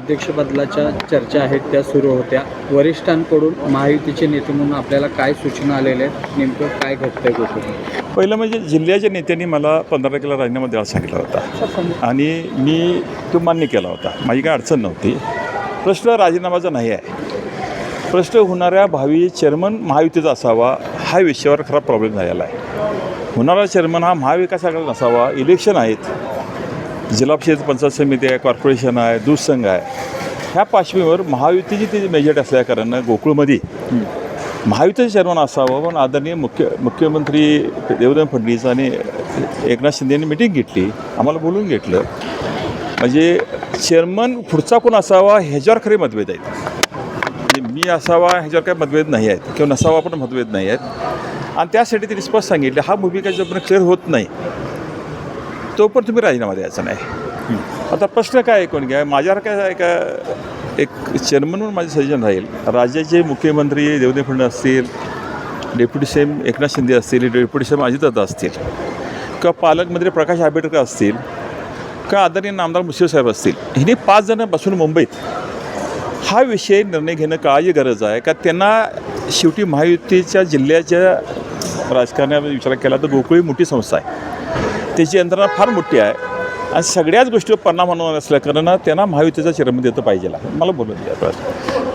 अध्यक्ष बदलाच्या चर्चा आहेत त्या सुरू होत्या. वरिष्ठांकडून महायुतीचे नेते म्हणून आपल्याला काय सूचना आलेल्या आहेत नेमकं काय घडतंय गोष्टी पहिलं म्हणजे जिल्ह्याच्या नेत्यांनी मला पंधरा तारखेला राजीनामा द्यायला सांगितला होता. आणि मी तो मान्य केला होता. माझी काय अडचण नव्हती. प्रश्न राजीनामाचा नाही आहे. प्रश्न होणाऱ्या भावी चेअरमन महायुतीचा असावा हा विषयावर खरा प्रॉब्लेम झालेला आहे. होणारा चेअरमन हा महाविकास आघाडी नसावा इलेक्शन आहेत. जिल्हा परिषद पंचायत समिती आहे कॉर्पोरेशन आहे दूध संघ आहे. ह्या पार्श्वभूमीवर महायुतीची ती मेजॉरिटी असल्याकारणानं गोकुळमध्ये महायुतीचं चेअरमन असावं पण आदरणीय मुख्य मुख्यमंत्री देवेंद्र फडणवीस आणि एकनाथ शिंदे यांनी मिटिंग घेतली. आम्हाला बोलून घेतलं. म्हणजे चेअरमन पुढचा कोण असावा ह्याच्यावर खरे मतभेद आहेत. म्हणजे मी असावा ह्याच्यावर काही मतभेद नाही आहेत किंवा नसावा पण मतभेद नाही आहेत. आणि त्यासाठी त्यांनी स्पष्ट सांगितलं हा भूमिका जोपर्यंत क्लिअर होत नाही तो पण तुम्ही राजीनामा द्यायचा नाही. आता प्रश्न काय कोण घ्या? माझ्यावर काय का? एक चेअरमन म्हणून माझे सजेशन राहील. राज्याचे मुख्यमंत्री देवेंद्र फडणवीस असतील डेप्युटी सीएम एकनाथ शिंदे असतील डेप्युटी सीएम अजितदादा असतील किंवा पालकमंत्री प्रकाश आंबेडकर असतील का आदरणीय नामदार मुश्रीफ साहेब असतील हिने पाच जण बसून मुंबईत. हा विषय निर्णय घेणं काळाची गरज आहे. का त्यांना शेवटी महायुतीच्या जिल्ह्याच्या राजकारणामध्ये विचार केला तर गोकुळी मोठी संस्था आहे. त्याची यंत्रणा फार मोठी आहे. आणि सगळ्याच गोष्टीवर परिणाम होणार असल्याकारणानं त्यांना महायुतीचा चेअरमन देतं पाहिजे मला बोलून द्या.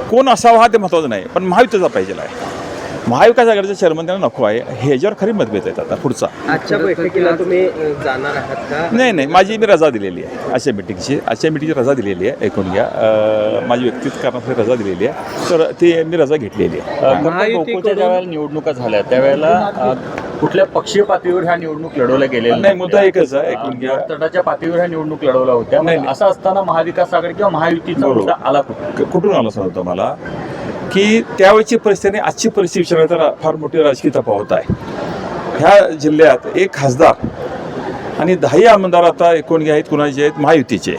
कोण असावा हा ते महत्त्वाचं नाही पण महायुतीचा पाहिजे आहे. महाविकास आघाडीचा चेअरमन त्यांना नको आहे. ह्याच्यावर खरी मतभेद आहेत आता पुढचा. आजच्या बैठकीला तुम्ही अ, जाणार आहात का? नाही नाही माझी मी रजा दिलेली आहे आजच्या मिटिंगची आजच्या मिटिंगची रजा दिलेली आहे ऐकून घ्या अं, माझी व्यक्तिगत कारणासाठी रजा दिलेली आहे. तर ती मी रजा घेतलेली आहे. गोकुळच्या ज्या वेळेला निवडणुका झाल्या त्यावेळेला अ, कुठल्या पक्षीय पातळीवर ह्या निवडणूक लढवल्या गेलेल्या नाही मुद्दा एकच आहे ऐकून घ्या तटाच्या पातळीवर ह्या निवडणूक लढवल्या होत्या. नाही, मग नाही. असं असताना महाविकास आघाडी किंवा महायुतीचा बरोबर. मुद्दा आला कुठे क- कुठून आलं सांगतो मला? की त्यावेळची परिस्थिती आणि आजची परिस्थिती विचारलं तर फार मोठी राजकीय तफावत आहे. ह्या जिल्ह्यात एक खासदार आणि दहाही आमदार आता एकूण आहेत कुणाचे आहेत महायुतीचे.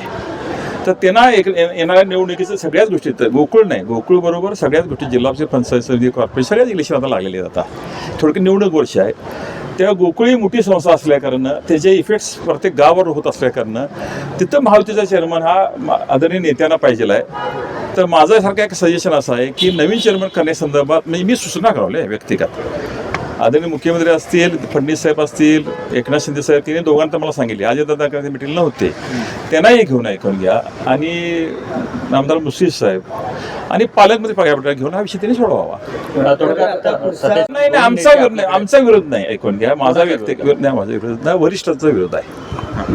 तर त्यांना एक येणाऱ्या निवडणुकीचं सगळ्याच गोष्टी गोकुळ नाही गोकुळ बरोबर सगळ्याच गोष्टी जिल्हा पंचायत समिती कॉर्पोरेशन सगळ्याच इलेक्शन आता लागलेले आहेत आता. निवडणूक वर्ष आहे. त्या गोकुळी मोठी संस्था असल्याकारणं त्याचे इफेक्ट्स प्रत्येक गावावर होत असल्याकारणं तिथं महायुतीचा चेअरमन हा आदरणीय नेत्यांना पाहिजे आहे तर माझं सारखं एक सजेशन असं आहे की नवीन चेअरमन करण्यासंदर्भात म्हणजे मी सूचना करावल्या आहे व्यक्तिगत. आदरणीय मुख्यमंत्री असतील फडणवीस साहेब असतील एकनाथ शिंदे साहेब तिने दोघांना मला सांगितले. अजयदादा काही मिटिंग नव्हते. त्यांनाही घेऊन ऐकून घ्या. आणि नामदार मुश्रीफ साहेब. आणि पालकमंत्री पगार घेऊन हा विषय त्यांनी सोडवावा. नाही नाही आमचा विरोध नाही. आमचा विरोध नाही. ऐकून घ्या. माझा व्यक्ती विरोध नाही माझा विरोध नाही. वरिष्ठांचा विरोध आहे.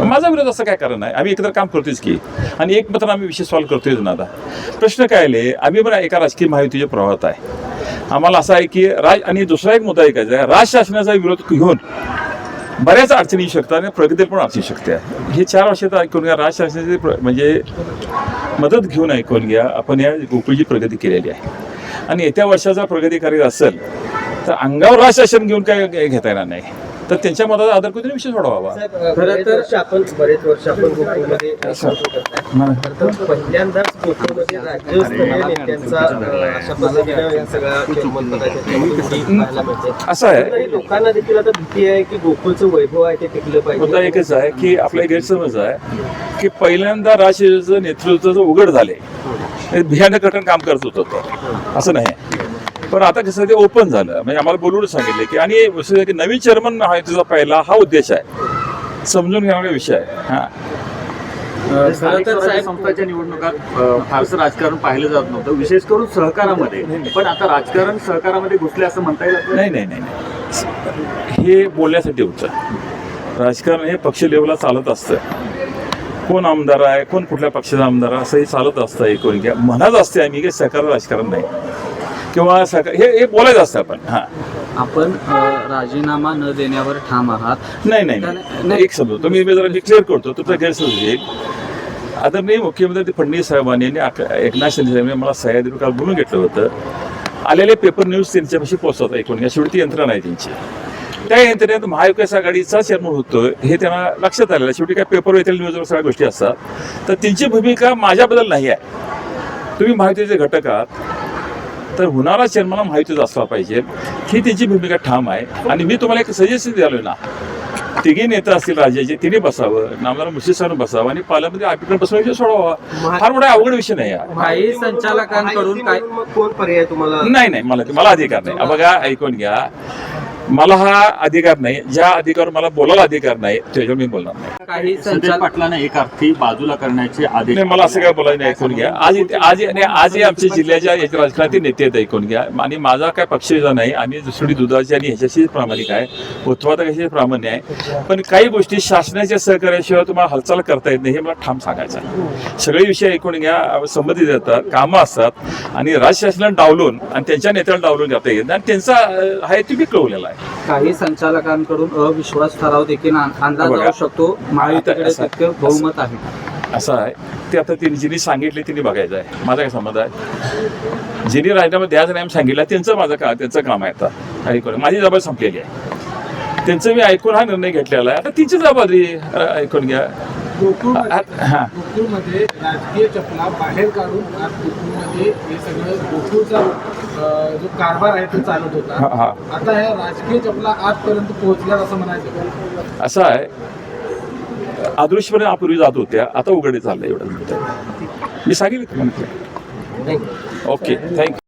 माझा विरोध असं काय कारण आहे? आम्ही एकत्र काम करतोच की. आणि एक मात्र आम्ही विषय सॉल्व्ह करतोय ना आता. प्रश्न काय आले? आम्ही बरं एका राजकीय महायुतीच्या प्रवाहात आहे. आम्हाला असं आहे की राज आणि दुसरा एक मुद्दा ऐकायचा आहे राज शासनाचा विरोध घेऊन बऱ्याच अडचणी येऊ शकतात आणि प्रगती पण अडचणी शकते. हे चार वर्षात ऐकून घ्या राज शासनाची प्र- म्हणजे मदत घेऊन ऐकून घ्या आपण या गोकुळची प्रगती केलेली आहे. आणि येत्या वर्षाचा प्रगती करायचा असेल तर अंगावर राज शासन घेऊन काय घेता येणार नाही. तर त्यांच्या मताचा आदर करून विषय सोडवावा अ, बरेच वर्ष आपण बरेच वर्ष आपण गोकुळमध्ये. खरं तर पहिल्यांदाच गोकुळमध्ये राज्यस्तरीय नेत्यांचा अ, अशा पद्धतीनं या सगळ्या चेअरमनपदाच्या निवडी पाहायला मिळते. असं आहे. तरी लोकांना देखील आता भीती आहे की गोकुळचं वैभव आहे ते टिकलं मुद्दा पाहिजे एकच आहे की आपला गैरसमज आहे की पहिल्यांदा राजशासनाचं नेतृत्व जो उघड झाले. बिहार गठन काम करत होतं असं नाही. पण आता कसं ते ओपन झालं. म्हणजे आम्हाला बोलून सांगितले की आणि की नवीन चेअरमन हा तिचा पहिला हा उद्देश आहे. समजून घेणारा विषय आहे. हा. साहेब संस्थांच्या निवडणुकात फारसं राजकारण पाहिलं जात नव्हतं विशेष करून सहकारामध्ये. पण आता राजकारण सहकारामध्ये घुसले असं म्हणता येईल? नाही? नाही नाही नाही हे बोलण्यासाठी होतं. राजकारण हे पक्ष लेवलला चालत असतं. कोण आमदार आहे कोण कुठल्या पक्षाचा आमदार आहे असं हे चालत असतं एकूण. घ्या म्हणत असते आम्ही की सहकार राजकारण नाही. किंवा सहकार हे हे बोलायचं असतं आपण. हां. आपण अ, राजीनामा न देण्यावर ठाम आहात. नाही नाही नाही. एक समजतो मी मी जरा डिक्लेअर करतो. तुमचा गैरसमज येईल आदरणीय मुख्यमंत्री फडणवीस साहेबांनी आणि आक- एकनाथ शिंदे साहेबांनी मला सह्या देऊन काल बोलून घेतलं होतं. आलेले पेपर न्यूज त्यांच्यापाशी पोहोचवतात एकूण. या शेवटी यंत्रणा आहे त्यांची. त्या यंत्रणेत महाविकास आघाडीचा चेअरमन होतो हे त्यांना लक्षात आलेलं आहे. शेवटी काय पेपर येतील न्यूजवर सगळ्या गोष्टी असतात. तर त्यांची भूमिका माझ्याबद्दल नाही आहे. तुम्ही माहितीचे घटक आहात. तर होणारा चेअरमन हा माहितीच असला पाहिजे. ही त्यांची भूमिका ठाम आहे. आणि मी तुम्हाला एक सजेशन द्यालो ना तिघी नेता असतील राज्याचे तिने बसावं नामदार मुश्रीफ बसावं आणि पार्लमेंटमध्ये अभिप्राय बसवून विषय सोडवा फार मोठा अवघड विषय नाही हा. काही संचालकांकडून काय कोण पर्याय तुम्हाला? नाही नाही मला मला अधिकार नाही. बघा ऐकून घ्या. मला हा अधिकार नाही. ज्या अधिकार मला बोलायला अधिकार नाही त्याच्यावर मी बोलणार नाही. काही पाटलांना एक अर्थी बाजूला करण्याचे आदेश नाही मला असं काय बोलायचं नाही ऐकून घ्या. आज आज आणि आजही आमच्या जिल्ह्याच्या याच्या राजकारणातील नेते आहेत ऐकून घ्या. आणि माझा काय पक्षविधा नाही आम्ही दुसरी दुधाची आणि ह्याच्याशी प्रामाणिक आहे. उत्पादकाशी प्रामाण्य आहे. पण काही गोष्टी शासनाच्या सहकार्याशिवाय तुम्हाला हालचाल करता येत नाही हे मला ठाम सांगायचं आहे. सगळे विषय ऐकून घ्या संबंधित येतात कामं असतात. आणि राज्यशासनाला डावलून आणि त्यांच्या नेत्याला डावलून घेता येत नाही. आणि त्यांचा अं, आहे ते कळवलेला आहे. काही संचालकांकडून अविश्वास ठराव देखील आण- आणला बघा. जाऊ शकतो. महायुतीकडे असं- तितकं बहुमत आहे. असं आहे. ते आता तिने जिने सांगितले तिने बघायचं आहे. माझा काय संबंध आहे? जिने राजीनामा द्यायचं नाही सांगितलं त्यांचं माझं का त्यांचं काम आहे आता. ऐकून माझी जबाबदारी संपलेली आहे. त्यांचं मी ऐकून हा निर्णय घेतलेला आहे. आता तिची जबाबदारी अं, ऐकून घ्या. गोकुळमध्ये राजकीय चपला बाहेर काढून आज गोकुळमध्ये हे सगळं गोकुळचा जो कारभार आहे तो चालत होता. हा. आता ह्या राजकीय चपला आजपर्यंत पोहोचल्या असं म्हणायचं असं आहे. अदृश्यपणे यापूर्वी जात होत्या. आता उघडे चाललंय एवढं मी सांगितलं तुम्हाला ओके थँक्यू